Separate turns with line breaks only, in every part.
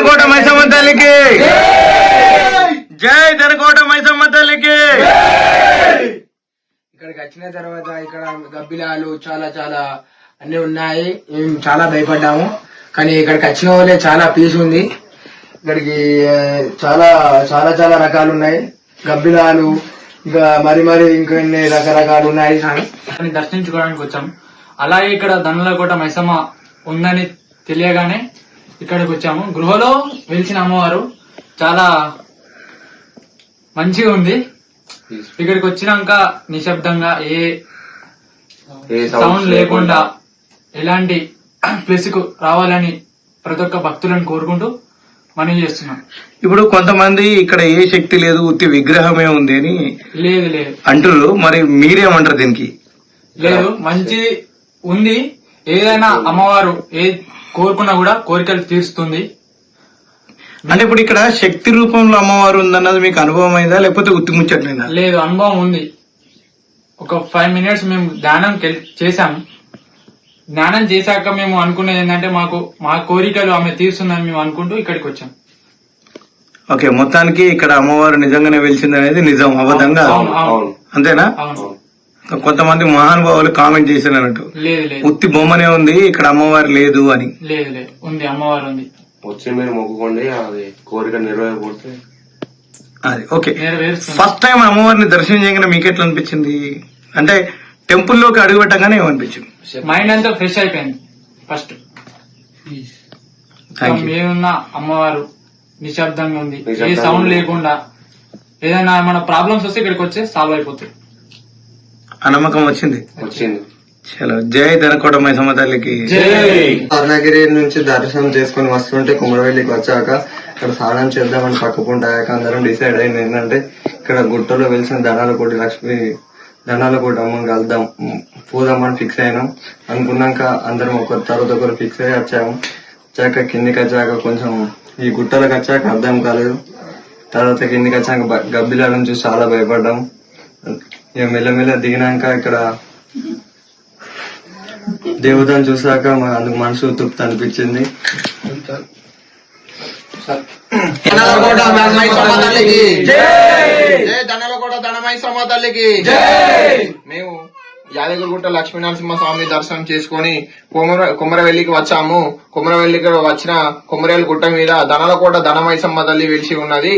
ధనకోట మైసమ్మ తల్లికి! జై! ధనకోట మైసమ్మ తల్లికి!
ఇక్కడికి వచ్చిన తర్వాత ఇక్కడ గబ్బిలాలు చాలా చాలా అన్ని ఉన్నాయి. మేము చాలా భయపడ్డాము. కానీ ఇక్కడికి వచ్చిన వాళ్ళే చాలా పీస్ ఉంది. ఇక్కడికి చాలా చాలా చాలా రకాలు ఉన్నాయి. గబ్బిలాలు ఇంకా మరి మరి ఇంకొన్ని రకరకాలు ఉన్నాయి
అని దర్శించుకోవడానికి వచ్చాం. అలాగే ఇక్కడ ధనులకోట మైసమ్మ ఉందని తెలియగానే ఇక్కడికి వచ్చాము. గృహలో వెలిసిన అమ్మవారు చాలా మంచిగా ఉంది. ఇక్కడికి వచ్చినాక నిశ్శబ్దంగా ఏ సౌండ్ లేకుండా ఎలాంటి ప్లేస్కు రావాలని ప్రతి ఒక్క భక్తులను కోరుకుంటూ మనవి చేస్తున్నాం.
ఇప్పుడు కొంతమంది ఇక్కడ ఏ శక్తి లేదు ఉత్తి విగ్రహమే ఉంది అని
లేదు లేదు.
అంటున్నారు మరి మీరేమంటారు దీనికి?
లేదు మంచి ఉంది. ఏదైనా అమ్మవారు ఏ కోరుకున్నా కూడా కోరికలు తీరుస్తుంది.
అంటే ఇప్పుడు ఇక్కడ శక్తి రూపంలో అమ్మవారు ఉందన్నది మీకు అనుభవం అయిందా? లేకపోతే ఉత్తి ముచ్చట్లేదా
లేదు? అనుభవం ఉంది. ఒక ఫైవ్ మినిట్స్ మేము ధ్యానం చేశాము ధ్యానం చేశాక మేము అనుకున్నది ఏంటంటే మాకు మా కోరికలు ఆమె తీరుస్తుందని మేము అనుకుంటూ ఇక్కడికి వచ్చాం.
ఓకే మొత్తానికి ఇక్కడ అమ్మవారు నిజంగానే వెలిసింది అనేది నిజం అబద్ధంగా అంతేనా?
అవును.
కొంతమంది మహానుభావులు కామెంట్ చేశారు అన్నట్టు.
లేదు లేదు.
ఉత్తి బొమ్మనే ఉంది ఇక్కడ అమ్మవారు లేదు అని.
లేదు లేదు. ఉంది అమ్మవారు ఉంది.
వచ్చి మీరు మొక్కుకోండి అది కోరిక నెరవేరకపోతే.
అది ఓకే. ఫస్ట్ టైం అమ్మవారిని దర్శనం చేయగానే మీకు ఎట్లా అనిపించింది? అంటే టెంపుల్లోకి అడుగు పెట్టగానే ఏమనిపించింది
మైండ్ అంతా ఫ్రెష్ అయిపోయింది ఫస్ట్ మేమున్న అమ్మవారు నిశ్శబ్దంగా ఉంది. ఏ సౌండ్. లేకుండా ఏదైనా మన ప్రాబ్లమ్స్ వస్తే ఇక్కడికి వచ్చి సాల్వ్ అయిపోతాయి
ఆ నమ్మకం వచ్చింది?
వచ్చింది.
చలో జై ధనకోట మైసమ్మ తల్లికి.
అరుణగిరి నుంచి దర్శనం చేసుకుని వస్తుంటే కుమరవెల్లికి వచ్చాక ఇక్కడ స్నానం చేద్దామని పక్కపుంట అయ్యాక అందరం డిసైడ్ అయింది. ఏంటంటే ఇక్కడ గుట్టలో వెలిసిన ధనాలకోటి లక్ష్మి ధనాలకోటి అమ్మని కలుద్దాం పోదామని ఫిక్స్ అయినాం. అనుకున్నాక అందరం ఒకరి తర్వాత ఒకరు ఫిక్స్ అయ్యి వచ్చాము. వచ్చాక కిందికి వచ్చాక కొంచెం ఈ గుట్టలకు వచ్చాక అర్థం కాలేదు. తర్వాత కిందికి వచ్చాక గబ్బిలాలను చూసి చాలా భయపడ్డాం. ఇక మెల్లమెల్ల దిగినాక ఇక్కడ దేవతను చూసాక అందుకు మనసు తృప్తి అనిపించింది.
ధనలకోట మైసమ్మ తల్లికి. జై! ధనలకోట ధనమైసమ్మ తల్లికి. మేము యాదగిరిగుట్ట లక్ష్మీ నరసింహ స్వామి దర్శనం చేసుకొని కుమర కుమరవెల్లికి వచ్చాము. కుమరవెల్లికి వచ్చిన కుమరేలు గుట్ట మీద ధనలకోట ధనమైసమ్మ తల్లి వెలిసి ఉన్నది.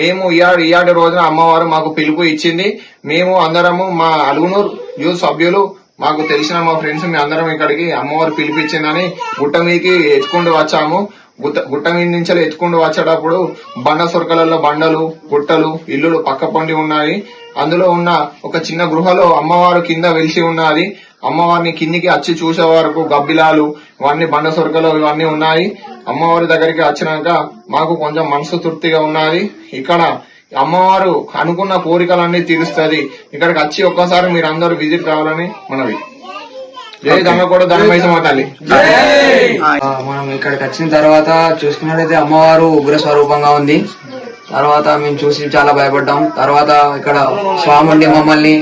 మేము ఇయాడు ఇయాడు రోజున అమ్మవారు మాకు పిలుపు ఇచ్చింది. మేము అందరము మా అలుగునూరు యూత్ సభ్యులు మాకు తెలిసిన మా ఫ్రెండ్స్ మీ అందరం ఇక్కడికి అమ్మవారు పిలిపించిందని గుట్ట మీదకి ఎత్తుకుంటూ వచ్చాము. గుట్ట గుట్ట మీద నుంచి ఎత్తుకుంటూ వచ్చేటప్పుడు బండ సొరకలలో బండలు గుట్టలు ఇల్లులు పక్క పండి ఉన్నాయి. అందులో ఉన్న ఒక చిన్న గృహలో అమ్మవారు కింద వెలిసి ఉన్నది. అమ్మవారిని కిందికి వచ్చి చూసే వరకు గబ్బిలాలు ఇవన్నీ బండ సొరకలు ఇవన్నీ ఉన్నాయి. అమ్మవారి దగ్గరికి వచ్చినాక మాకు కొంచెం మనసు తృప్తిగా ఉన్నది. ఇక్కడ అమ్మవారు అనుకున్న కోరికలన్నీ తీరుస్తుంది. ఇక్కడికి వచ్చి ఒక్కసారి మీరు అందరూ విజిట్ కావాలని మనవి. జై ధనమైసమ్మ తల్లి.
మనం ఇక్కడికి వచ్చిన తర్వాత చూసుకున్నట్లయితే అమ్మవారు ఉగ్ర స్వరూపంగా ఉంది. తర్వాత మేము చూసి చాలా భయపడ్డాం. తర్వాత ఇక్కడ స్వామి ఉండి మమ్మల్ని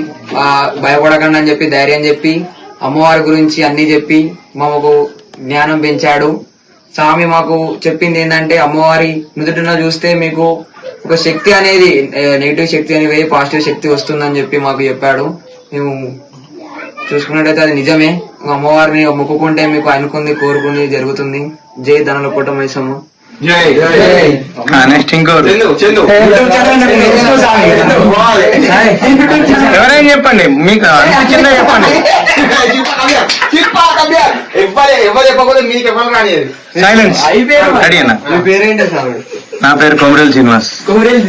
భయపడకండి అని చెప్పి ధైర్యం చెప్పి అమ్మవారి గురించి అన్ని చెప్పి మాకు జ్ఞానం పెంచాడు. స్వామి మాకు చెప్పింది ఏంటంటే అమ్మవారి నుదుటిన చూస్తే మీకు ఒక శక్తి అనేది నెగిటివ్ శక్తి అనేది పాజిటివ్ శక్తి వస్తుందని చెప్పి మాకు చెప్పాడు. మేము చూసుకున్నట్టయితే అది నిజమే. అమ్మవారిని మొక్కుకుంటే మీకు అనుకుంది కోరుకుంది జరుగుతుంది. జై ధనల కుటుంబ
నెక్స్ట్ ఇంకోరు ఎవరైనా చెప్పండి మీకు అనిపించిందా చెప్పండి.
ఎవరు చెప్పకపోతే మీకు ఎవరు రానియదు
సైలెన్స్
సార్?
నా పేరు కొమరేల్ శ్రీనివాస్.
కోరేది